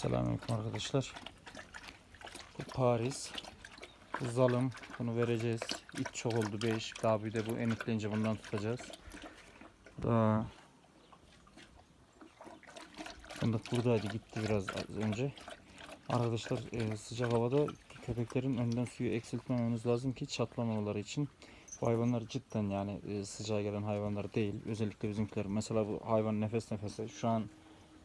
Selamünaleyküm arkadaşlar. Bu Paris. Bu. Bunu vereceğiz. İt çok oldu 5. Daha bir de bu enikleyince bundan tutacağız. Daha Fındık buradaydı gitti biraz az önce. Arkadaşlar e, sıcak havada köpeklerin önden suyu eksiltmememiz lazım ki çatlamamaları için. Bu hayvanlar cidden yani e, sıcağa gelen hayvanlar değil. Özellikle bizimkiler. Mesela bu hayvan nefes nefese şu an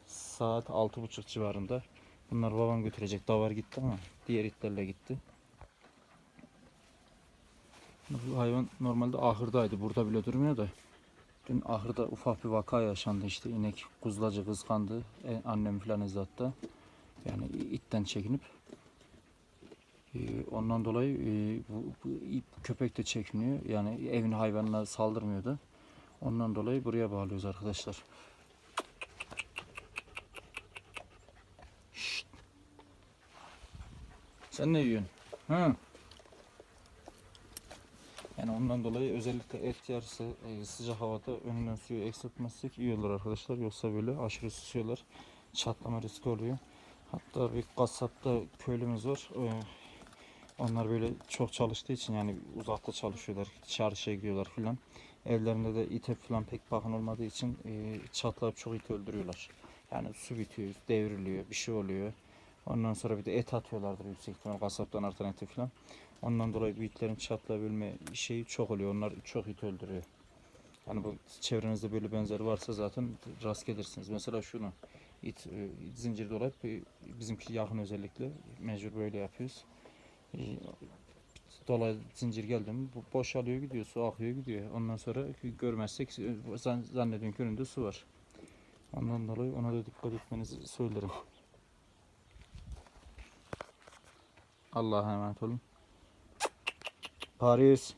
saat 6.30 civarında. Bunlar babam götürecek. Davar gitti ama diğer itlerle gitti. Bu hayvan normalde ahırdaydı. Burada bile durmuyor da. Dün ahırda ufak bir vaka yaşandı işte. inek kuzlacı kıskandı. E, annem falan izlattı. Yani itten çekinip e, ondan dolayı e, bu, bu it- köpek de çekiniyor. Yani evin hayvanına saldırmıyordu. Ondan dolayı buraya bağlıyoruz arkadaşlar. Sen ne yiyorsun? Hı. Yani ondan dolayı özellikle et yarısı e, sıcak havada önünden suyu eksiltmezsek iyi olur arkadaşlar. Yoksa böyle aşırı susuyorlar. Çatlama riski oluyor. Hatta bir kasapta köylümüz var. E, onlar böyle çok çalıştığı için yani uzakta çalışıyorlar. Çarşıya gidiyorlar filan. Evlerinde de ite falan pek bakın olmadığı için e, çatlayıp çok it öldürüyorlar. Yani su bitiyor, devriliyor, bir şey oluyor. Ondan sonra bir de et atıyorlardır yüksek ihtimal kasaptan artan eti falan. Ondan dolayı bu itlerin çatlayabilme şeyi çok oluyor. Onlar çok it öldürüyor. Yani bu çevrenizde böyle benzeri varsa zaten rast gelirsiniz. Mesela şunu it e, zincir dolayıp e, bizimki yakın özellikle mecbur böyle yapıyoruz. E, Dolay zincir geldi mi boşalıyor gidiyor su akıyor gidiyor. Ondan sonra görmezsek e, zan- zannediyorum ki önünde su var. Ondan dolayı ona da dikkat etmenizi söylerim. Allah'a emanet olun. Paris.